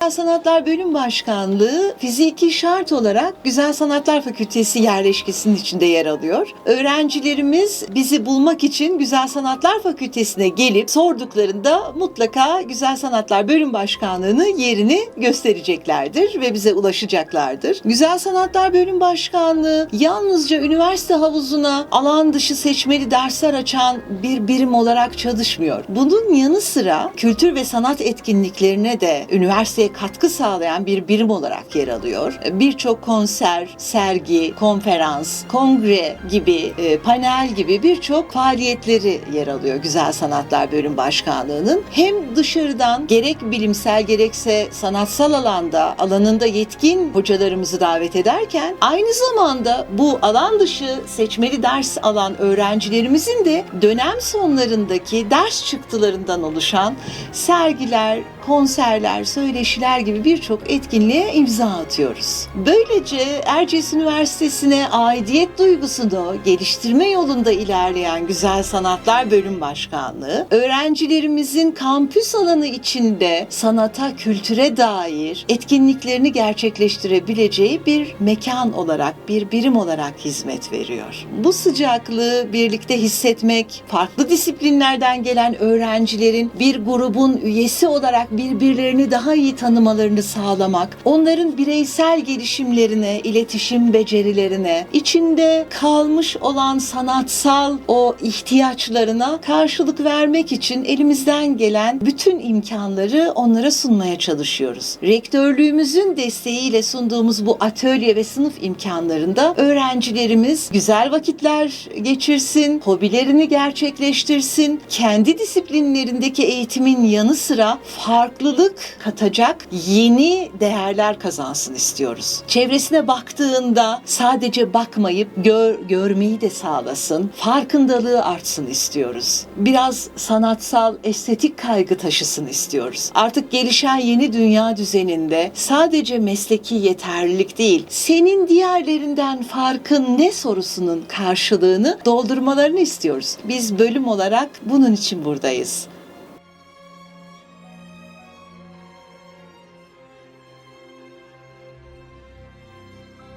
Güzel Sanatlar Bölüm Başkanlığı fiziki şart olarak Güzel Sanatlar Fakültesi yerleşkesinin içinde yer alıyor. Öğrencilerimiz bizi bulmak için Güzel Sanatlar Fakültesine gelip sorduklarında mutlaka Güzel Sanatlar Bölüm Başkanlığı'nın yerini göstereceklerdir ve bize ulaşacaklardır. Güzel Sanatlar Bölüm Başkanlığı yalnızca üniversite havuzuna alan dışı seçmeli dersler açan bir birim olarak çalışmıyor. Bunun yanı sıra kültür ve sanat etkinliklerine de üniversiteye katkı sağlayan bir birim olarak yer alıyor. Birçok konser, sergi, konferans, kongre gibi, e, panel gibi birçok faaliyetleri yer alıyor Güzel Sanatlar Bölüm Başkanlığı'nın. Hem dışarıdan gerek bilimsel gerekse sanatsal alanda alanında yetkin hocalarımızı davet ederken aynı zamanda bu alan dışı seçmeli ders alan öğrencilerimizin de dönem sonlarındaki ders çıktılarından oluşan sergiler, konserler, söyleşiler gibi birçok etkinliğe imza atıyoruz. Böylece Erciyes Üniversitesi'ne aidiyet duygusunu geliştirme yolunda ilerleyen Güzel Sanatlar Bölüm Başkanlığı, öğrencilerimizin kampüs alanı içinde sanata, kültüre dair etkinliklerini gerçekleştirebileceği bir mekan olarak, bir birim olarak hizmet veriyor. Bu sıcaklığı birlikte hissetmek, farklı disiplinlerden gelen öğrencilerin bir grubun üyesi olarak birbirlerini daha iyi tanımalarını sağlamak, onların bireysel gelişimlerine, iletişim becerilerine, içinde kalmış olan sanatsal o ihtiyaçlarına karşılık vermek için elimizden gelen bütün imkanları onlara sunmaya çalışıyoruz. Rektörlüğümüzün desteğiyle sunduğumuz bu atölye ve sınıf imkanlarında öğrencilerimiz güzel vakitler geçirsin, hobilerini gerçekleştirsin, kendi disiplinlerindeki eğitimin yanı sıra farklılık katacak yeni değerler kazansın istiyoruz. Çevresine baktığında sadece bakmayıp gör, görmeyi de sağlasın, farkındalığı artsın istiyoruz. Biraz sanatsal, estetik kaygı taşısın istiyoruz. Artık gelişen yeni dünya düzeninde sadece mesleki yeterlilik değil, senin diğerlerinden farkın ne sorusunun karşılığını doldurmalarını istiyoruz. Biz bölüm olarak bunun için buradayız.